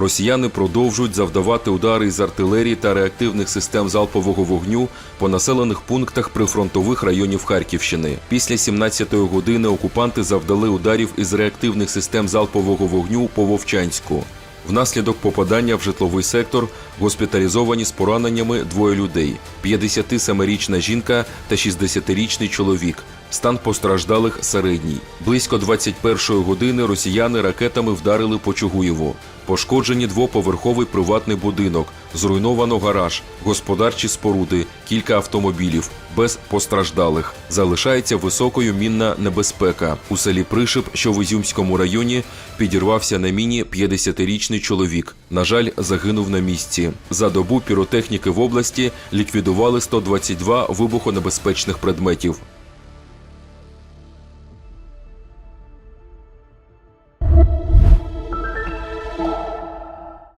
Росіяни продовжують завдавати удари із артилерії та реактивних систем залпового вогню по населених пунктах прифронтових районів Харківщини. Після 17-ї години окупанти завдали ударів із реактивних систем залпового вогню по Вовчанську. Внаслідок попадання в житловий сектор госпіталізовані з пораненнями двоє людей: 57-річна жінка та 60-річний чоловік. Стан постраждалих середній. Близько 21-ї години росіяни ракетами вдарили по Чугуєву. Пошкоджені двоповерховий приватний будинок, зруйновано гараж, господарчі споруди, кілька автомобілів, без постраждалих. Залишається високою мінна небезпека. У селі Пришип, що в Ізюмському районі, підірвався на міні 50-річний чоловік. На жаль, загинув на місці. За добу піротехніки в області ліквідували 122 вибухонебезпечних предметів.